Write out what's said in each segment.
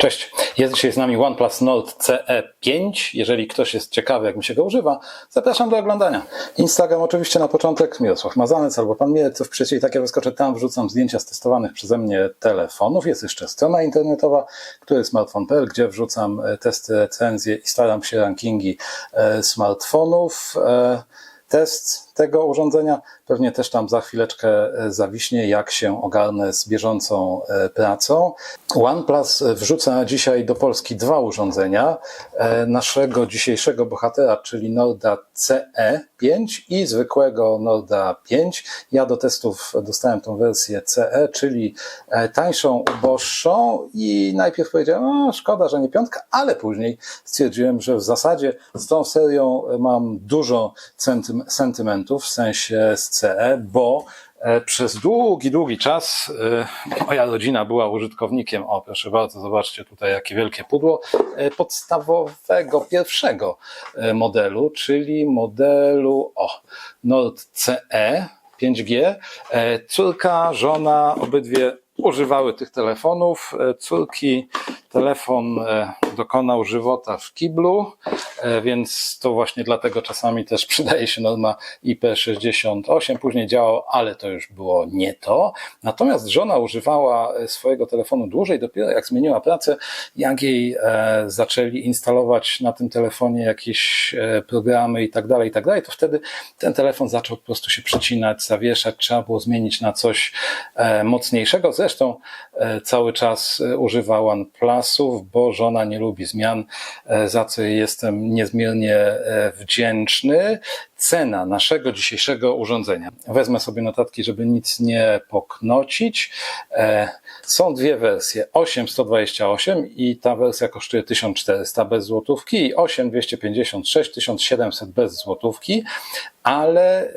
Cześć, jest dzisiaj z nami OnePlus Nord CE 5. Jeżeli ktoś jest ciekawy, jak mi się go używa, zapraszam do oglądania. Instagram oczywiście na początek, Mirosław Mazanec albo Pan Mielcow. Przecież tak ja wyskoczę tam, wrzucam zdjęcia z testowanych przeze mnie telefonów. Jest jeszcze strona internetowa, który smartphone.pl, gdzie wrzucam e, testy, recenzje i staram się rankingi e, smartfonów. E, Test tego urządzenia pewnie też tam za chwileczkę e, zawiśnie, jak się ogarnę z bieżącą e, pracą. OnePlus wrzuca dzisiaj do Polski dwa urządzenia. E, Naszego dzisiejszego bohatera, czyli Norda CE 5 i zwykłego Norda 5. Ja do testów dostałem tą wersję CE, czyli e, tańszą, uboższą i najpierw powiedziałem, o, szkoda, że nie piątka, ale później stwierdziłem, że w zasadzie z tą serią mam dużo centym- sentymentów, w sensie z CE, bo e, przez długi, długi czas e, moja rodzina była użytkownikiem, o proszę bardzo, zobaczcie tutaj jakie wielkie pudło, e, podstawowego pierwszego modelu, czyli modelu, o, Nord CE 5G. E, Córka, żona, obydwie używały tych telefonów. Córki telefon dokonał żywota w kiblu, e, więc to właśnie dlatego czasami też przydaje się norma IP68. Później działał, ale to już było nie to. Natomiast żona używała e, swojego telefonu dłużej, dopiero jak zmieniła pracę, jak jej e, zaczęli instalować na tym telefonie jakieś programy i tak dalej, i tak dalej, to wtedy ten telefon zaczął po prostu się przycinać, zawieszać, trzeba było zmienić na coś mocniejszego. Zresztą cały czas e, używa OnePlusów, bo żona nie lubi zmian, e, za co jestem niezmiernie e, wdzięczny. Cena naszego dzisiejszego urządzenia. Wezmę sobie notatki, żeby nic nie poknocić. E, Są dwie wersje, 8128 i ta wersja kosztuje 1400 bez złotówki i 8256 1700 bez złotówki, ale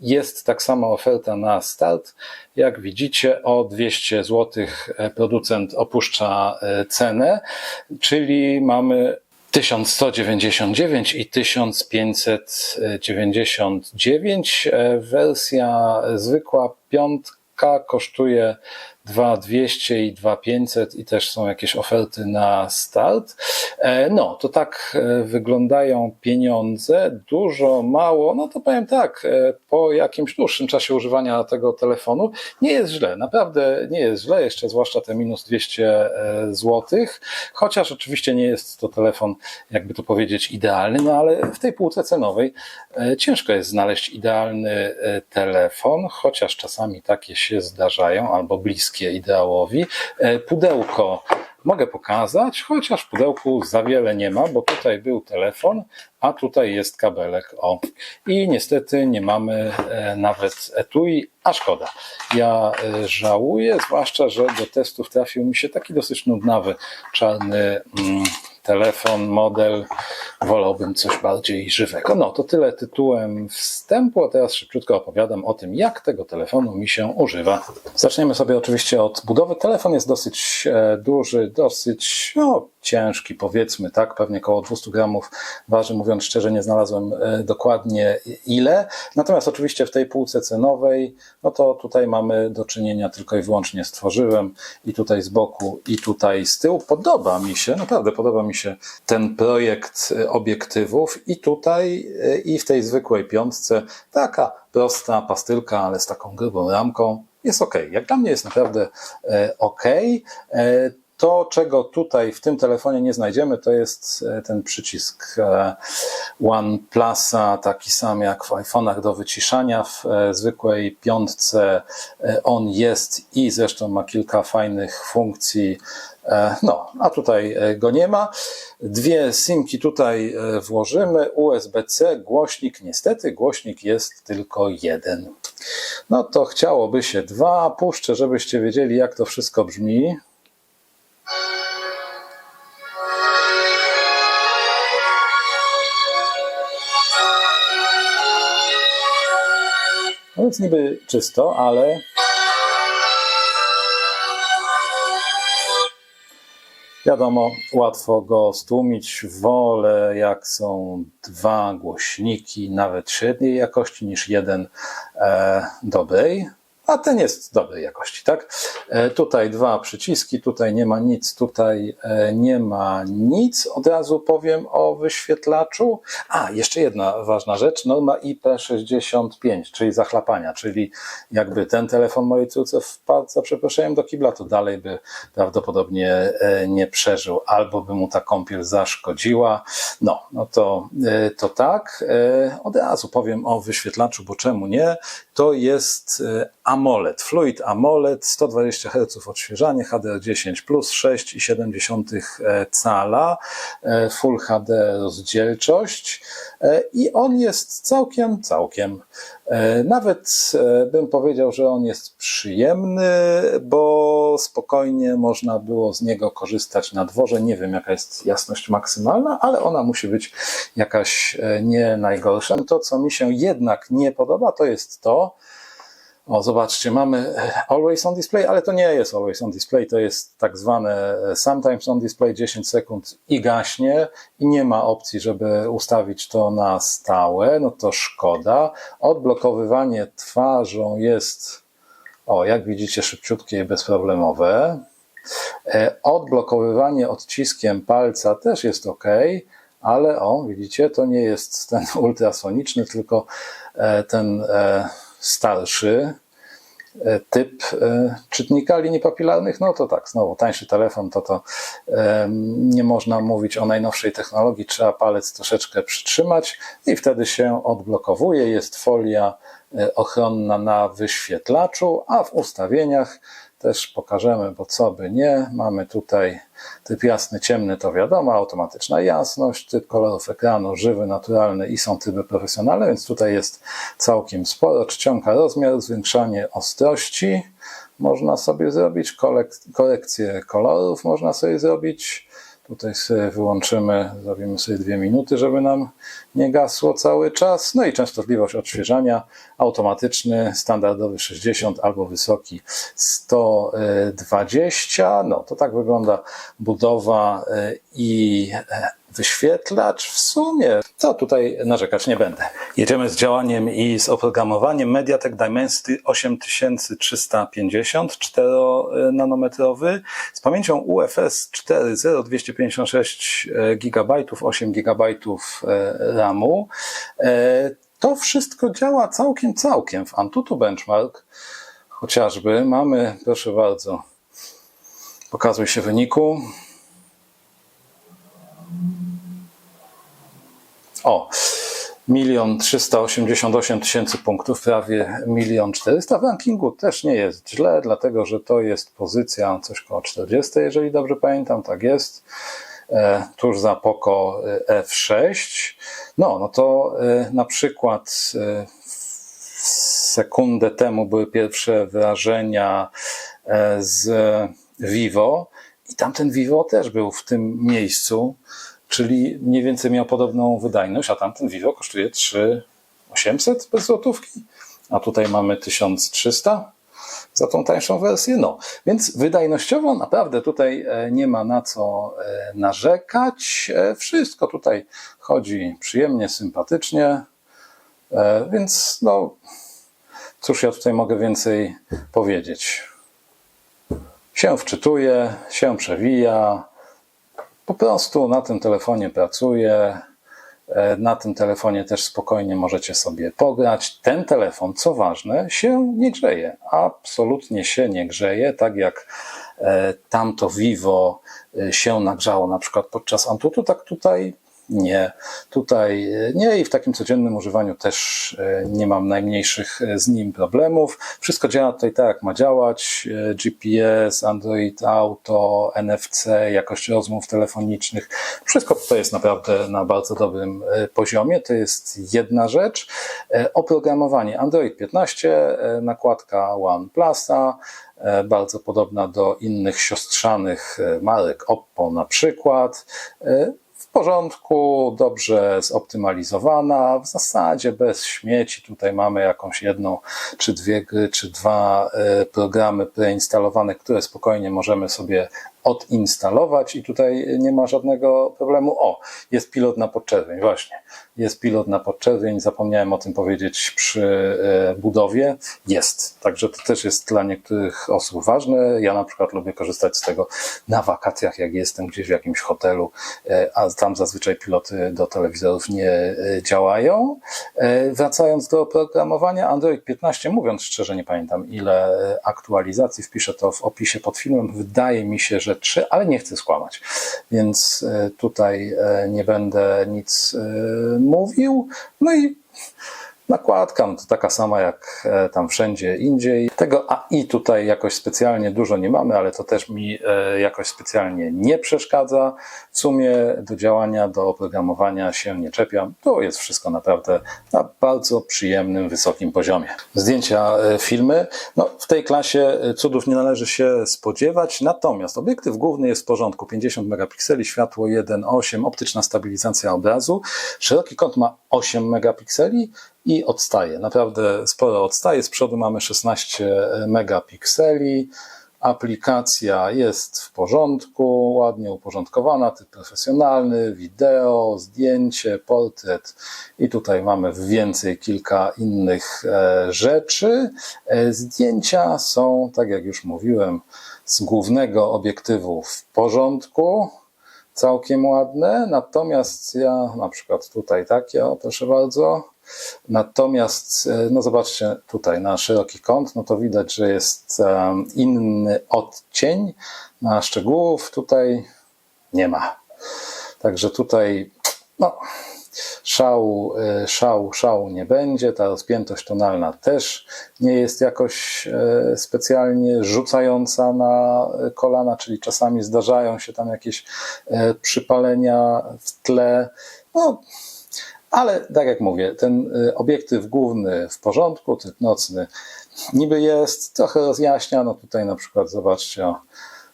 jest tak samo oferta na start. Jak widzicie, o 200 zł producent opuszcza e, cenę, czyli mamy 1199 i 1599. E, Wersja zwykła piątka kosztuje 2200 i 2500 i też są jakieś oferty na start. E, No, to tak e, wyglądają pieniądze. Dużo, mało, no to powiem tak, e, po jakimś dłuższym czasie używania tego telefonu nie jest źle, naprawdę nie jest źle, jeszcze zwłaszcza te minus 200 złotych, chociaż oczywiście nie jest to telefon, jakby to powiedzieć, idealny, no ale w tej półce cenowej ciężko jest znaleźć idealny telefon, chociaż czasami takie się zdarzają, albo bliskie ideałowi. E, Pudełko mogę pokazać, chociaż pudełku za wiele nie ma, bo tutaj był telefon, a tutaj jest kabelek. O. I niestety nie mamy e, nawet etui, a szkoda. Ja e, żałuję, zwłaszcza, że do testów trafił mi się taki dosyć nudnawy, czarny mm, telefon, model. Wolałbym coś bardziej żywego. No, to tyle tytułem wstępu, a teraz szybciutko opowiadam o tym, jak tego telefonu mi się używa. Zaczniemy sobie oczywiście od budowy. Telefon jest dosyć e, duży, dosyć no, ciężki, powiedzmy, tak, pewnie około 200 gramów waży, mówiąc szczerze, nie znalazłem e, dokładnie ile. Natomiast oczywiście w tej półce cenowej, no to tutaj mamy do czynienia tylko i wyłącznie z tworzywem i tutaj z boku i tutaj z tyłu. Podoba mi się, naprawdę podoba mi się ten projekt e, obiektywów i tutaj e, i w tej zwykłej piątce taka prosta pastylka, ale z taką grubą ramką jest ok. Jak dla mnie jest naprawdę e, ok. To, czego tutaj w tym telefonie nie znajdziemy, to jest e, ten przycisk e, OnePlusa, taki sam jak w iPhone'ach do wyciszania. W e, zwykłej piątce on jest i zresztą ma kilka fajnych funkcji. No, a tutaj go nie ma. Dwie simki tutaj włożymy. USB-C, głośnik. Niestety głośnik jest tylko jeden. No to chciałoby się dwa. Puszczę, żebyście wiedzieli, jak to wszystko brzmi. No więc niby czysto, ale wiadomo, łatwo go stłumić. Wolę, jak są dwa głośniki, nawet średniej jakości, niż jeden e, dobrej. A ten jest dobrej jakości, tak? E, Tutaj dwa przyciski, tutaj nie ma nic, tutaj e, nie ma nic. Od razu powiem o wyświetlaczu. A, jeszcze jedna ważna rzecz, norma IP65, czyli zachlapania, czyli jakby ten telefon mojej córce wpadł za przeproszeniem do kibla, to dalej by prawdopodobnie e, nie przeżył, albo by mu ta kąpiel zaszkodziła. No, no to, to tak. Od razu powiem o wyświetlaczu, bo czemu nie? To jest e, AMOLED, Fluid AMOLED, 120 Hz odświeżanie, HDR10 plus 6,7 cala, e, Full HD rozdzielczość e, i on jest całkiem, całkiem. e, Nawet e, bym powiedział, że on jest przyjemny, bo spokojnie można było z niego korzystać na dworze. Nie wiem, jaka jest jasność maksymalna, ale ona musi być jakaś e, nie najgorsza. To, co mi się jednak nie podoba, to jest to, o, zobaczcie, mamy e, Always on Display, ale to nie jest Always on Display, to jest tak zwane e, Sometimes on Display 10 sekund i gaśnie i nie ma opcji, żeby ustawić to na stałe, no to szkoda. Odblokowywanie twarzą jest, o, jak widzicie, szybciutkie i bezproblemowe. E, Odblokowywanie odciskiem palca też jest ok, ale o, widzicie, to nie jest ten ultrasoniczny, tylko ten starszy e, typ e, czytnika linii papilarnych. No to tak, znowu tańszy telefon, to to nie można mówić o najnowszej technologii, trzeba palec troszeczkę przytrzymać i wtedy się odblokowuje. Jest folia e, ochronna na wyświetlaczu, a w ustawieniach też pokażemy, bo co by nie. Mamy tutaj typ jasny, ciemny, to wiadomo, automatyczna jasność, typ kolorów ekranu, żywy, naturalny i są tryby profesjonalne, więc tutaj jest całkiem sporo. Czcionka rozmiar, zwiększanie ostrości można sobie zrobić, kolek- korekcję kolorów można sobie zrobić. Tutaj sobie wyłączymy, zrobimy sobie dwie minuty, żeby nam nie gasło cały czas. No i częstotliwość odświeżania automatyczny, standardowy 60 albo wysoki 120. No to tak wygląda budowa y, i e, wyświetlacz. W sumie to tutaj narzekać nie będę. Jedziemy z działaniem i z oprogramowaniem MediaTek Dimensity 8350 4-nanometrowy z pamięcią UFS 4.0 256 GB, 8 GB RAMu. E, To wszystko działa całkiem, całkiem. W Antutu Benchmark chociażby mamy, proszę bardzo, pokazuj się wyniku. O, milion trzysta osiemdziesiąt osiem tysięcy punktów, prawie milion czterysta. W rankingu też nie jest źle, dlatego że to jest pozycja coś koło 40, jeżeli dobrze pamiętam, tak jest. E, tuż za Poco e, F6. No, no to e, na przykład sekundę temu były pierwsze wrażenia z Vivo i tamten Vivo też był w tym miejscu, czyli mniej więcej miał podobną wydajność, a tamten Vivo kosztuje 3800 bez złotówki, a tutaj mamy 1300 za tą tańszą wersję. No, więc wydajnościowo naprawdę tutaj e, nie ma na co e, narzekać. E, Wszystko tutaj chodzi przyjemnie, sympatycznie, więc no, cóż ja tutaj mogę więcej powiedzieć? Się wczytuje, się przewija, po prostu na tym telefonie pracuję. E, Na tym telefonie też spokojnie możecie sobie pograć. Ten telefon, co ważne, się nie grzeje. Absolutnie się nie grzeje, tak jak e, tamto Vivo e, się nagrzało na przykład podczas Antutu, tak tutaj nie. Tutaj nie i w takim codziennym używaniu też e, nie mam najmniejszych e, z nim problemów. Wszystko działa tutaj tak, jak ma działać. E, GPS, Android Auto, NFC, jakość rozmów telefonicznych. Wszystko tutaj jest naprawdę na bardzo dobrym poziomie. To jest jedna rzecz. Oprogramowanie Android 15, e, nakładka OnePlusa, bardzo podobna do innych siostrzanych marek Oppo na przykład. W porządku, dobrze zoptymalizowana, w zasadzie bez śmieci. Tutaj mamy jakąś jedną, czy dwie gry, czy dwa e, programy preinstalowane, które spokojnie możemy sobie odinstalować i tutaj nie ma żadnego problemu. O, jest pilot na podczerwień, właśnie. Jest pilot na podczerwień, zapomniałem o tym powiedzieć przy e, budowie. Jest, także to też jest dla niektórych osób ważne. Ja na przykład lubię korzystać z tego na wakacjach, jak jestem gdzieś w jakimś hotelu, e, a tam zazwyczaj piloty do telewizorów nie e, działają. Wracając do oprogramowania Android 15, mówiąc szczerze, nie pamiętam ile aktualizacji, wpiszę to w opisie pod filmem. Wydaje mi się, że trzy, ale nie chcę skłamać, więc e, tutaj e, nie będę nic e, mówił. No i Nakładka no to taka sama jak e, tam wszędzie indziej. Tego AI tutaj jakoś specjalnie dużo nie mamy, ale to też mi e, jakoś specjalnie nie przeszkadza. W sumie do działania, do oprogramowania się nie czepiam. To jest wszystko naprawdę na bardzo przyjemnym, wysokim poziomie. Zdjęcia, e, filmy. No, w tej klasie cudów nie należy się spodziewać, natomiast obiektyw główny jest w porządku. 50 megapikseli, światło 1.8, optyczna stabilizacja obrazu. Szeroki kąt ma 8 megapikseli i odstaje. Naprawdę sporo odstaje. Z przodu mamy 16 megapikseli. Aplikacja jest w porządku, ładnie uporządkowana, typ profesjonalny, wideo, zdjęcie, portret i tutaj mamy więcej kilka innych e, rzeczy. E, Zdjęcia są, tak jak już mówiłem, z głównego obiektywu w porządku całkiem ładne, natomiast ja na przykład tutaj takie, o proszę bardzo. Natomiast, e, no zobaczcie tutaj na szeroki kąt, no to widać, że jest em, inny odcień, na szczegółów tutaj nie ma. Także tutaj, no, szału, e, szału, szału nie będzie. Ta rozpiętość tonalna też nie jest jakoś e, specjalnie rzucająca na kolana, czyli czasami zdarzają się tam jakieś e, przypalenia w tle. No, ale tak jak mówię, ten y, obiektyw główny w porządku, typ nocny niby jest, trochę rozjaśnia. No tutaj na przykład zobaczcie, o,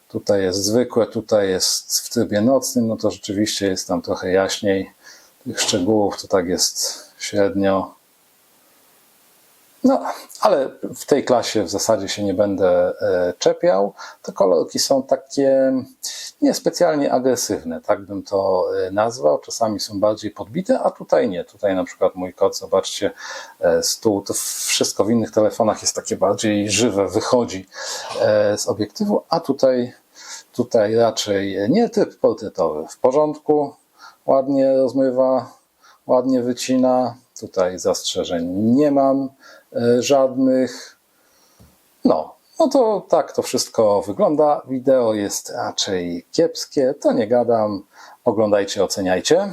tutaj jest zwykłe, tutaj jest w trybie nocnym, no to rzeczywiście jest tam trochę jaśniej. Tych szczegółów to tak jest średnio. No, ale w tej klasie w zasadzie się nie będę e, czepiał. Te kolorki są takie niespecjalnie agresywne, tak bym to e, nazwał. Czasami są bardziej podbite, a tutaj nie. Tutaj na przykład mój kot, zobaczcie, e, stół, to wszystko w innych telefonach jest takie bardziej żywe, wychodzi e, z obiektywu, a tutaj, tutaj raczej nie typ portretowy. W porządku, ładnie rozmywa, ładnie wycina. Tutaj zastrzeżeń nie mam żadnych. No, no to tak to wszystko wygląda. Wideo jest raczej kiepskie, to nie gadam. Oglądajcie, oceniajcie.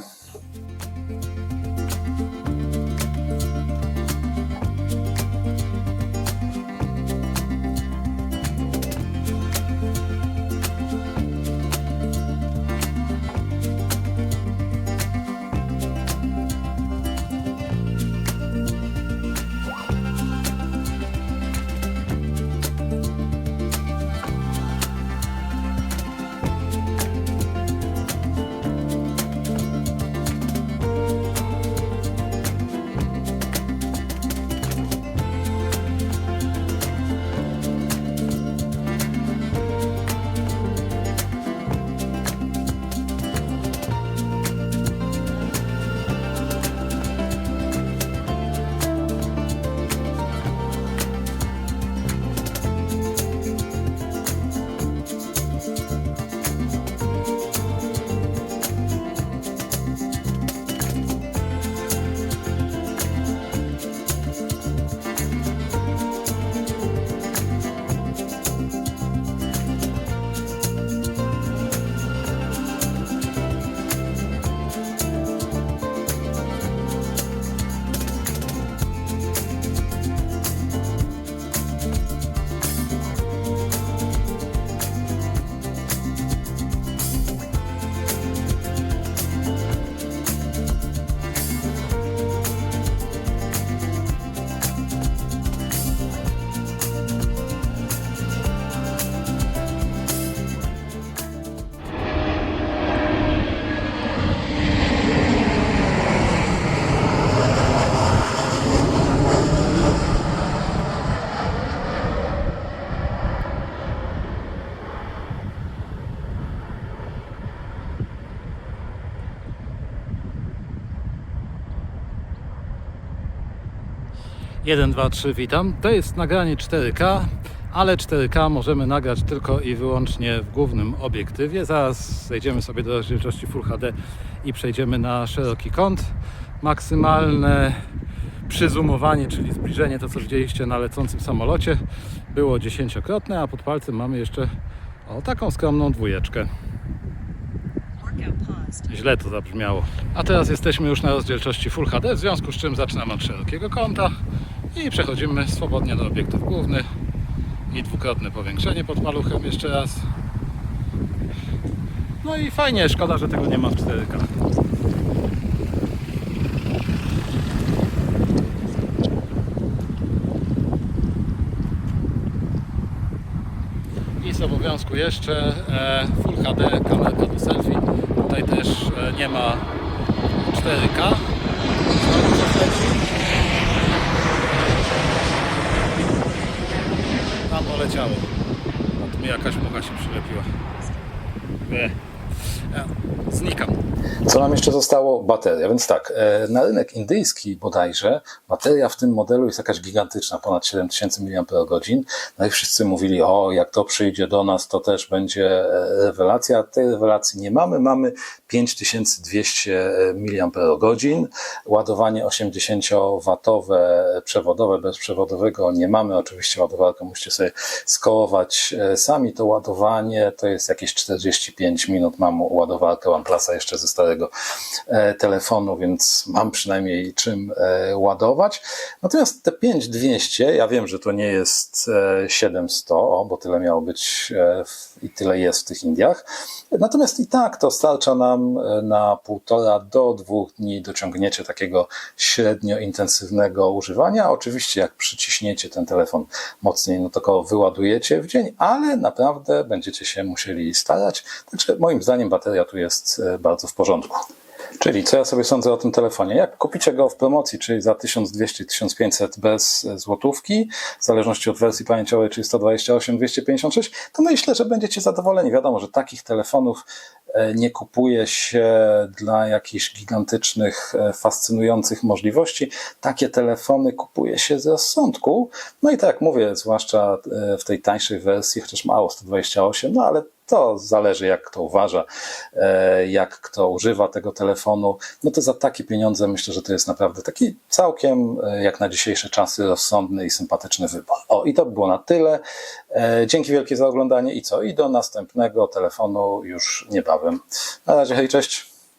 1, 2, 3, witam. To jest nagranie 4K, ale 4K możemy nagrać tylko i wyłącznie w głównym obiektywie. Zaraz zejdziemy sobie do rozdzielczości Full HD i przejdziemy na szeroki kąt. Maksymalne przyzumowanie, czyli zbliżenie, to co widzieliście na lecącym samolocie, było dziesięciokrotne, a pod palcem mamy jeszcze o taką skromną dwójeczkę. Źle to zabrzmiało. A teraz jesteśmy już na rozdzielczości Full HD, w związku z czym zaczynamy od szerokiego kąta i przechodzimy swobodnie do obiektyw główny i dwukrotne powiększenie pod paluchem jeszcze raz. No i fajnie, szkoda, że tego nie ma w 4K. I z obowiązku jeszcze e, Full HD kamerka do selfie. Tutaj też e, nie ma 4K. Znowu coś leci. Tam poleciało. A tu mi jakaś mucha się przylepiła. Znikam. Co nam jeszcze zostało? Bateria. Więc tak, e, na rynek indyjski bodajże bateria w tym modelu jest jakaś gigantyczna, ponad 7000 mAh. No i wszyscy mówili, o jak to przyjdzie do nas, to też będzie e, rewelacja. Tej rewelacji nie mamy. Mamy 5200 mAh. Ładowanie 80W przewodowe, bezprzewodowego nie mamy. Oczywiście ładowarkę musicie sobie skołować e, sami. To ładowanie to jest jakieś 45 minut. Mam ładowarkę OnePlusa jeszcze ze starego e, telefonu, więc mam przynajmniej czym e, ładować. Natomiast te 5200, ja wiem, że to nie jest e, 700, o, bo tyle miało być e, w, i tyle jest w tych Indiach. Natomiast i tak to starcza nam e, na półtora do dwóch dni dociągniecie takiego średnio intensywnego używania. Oczywiście jak przyciśniecie ten telefon mocniej, no to go wyładujecie w dzień, ale naprawdę będziecie się musieli starać. Także moim zdaniem bateria tu jest e, bardzo w porządku. Czyli co ja sobie sądzę o tym telefonie? Jak kupicie go w promocji, czyli za 1200-1500 bez złotówki, w zależności od wersji pamięciowej, czyli 128, 256, to myślę, że będziecie zadowoleni. Wiadomo, że takich telefonów e, nie kupuje się dla jakichś gigantycznych, e, fascynujących możliwości. Takie telefony kupuje się z rozsądku. No i tak jak mówię, zwłaszcza e, w tej tańszej wersji, chociaż mało 128, no ale to zależy, jak kto uważa, e, jak kto używa tego telefonu. No to za takie pieniądze myślę, że to jest naprawdę taki całkiem, e, jak na dzisiejsze czasy, rozsądny i sympatyczny wybór. O, i to by było na tyle. E, Dzięki wielkie za oglądanie i co? I do następnego telefonu już niebawem. Na razie, hej, cześć.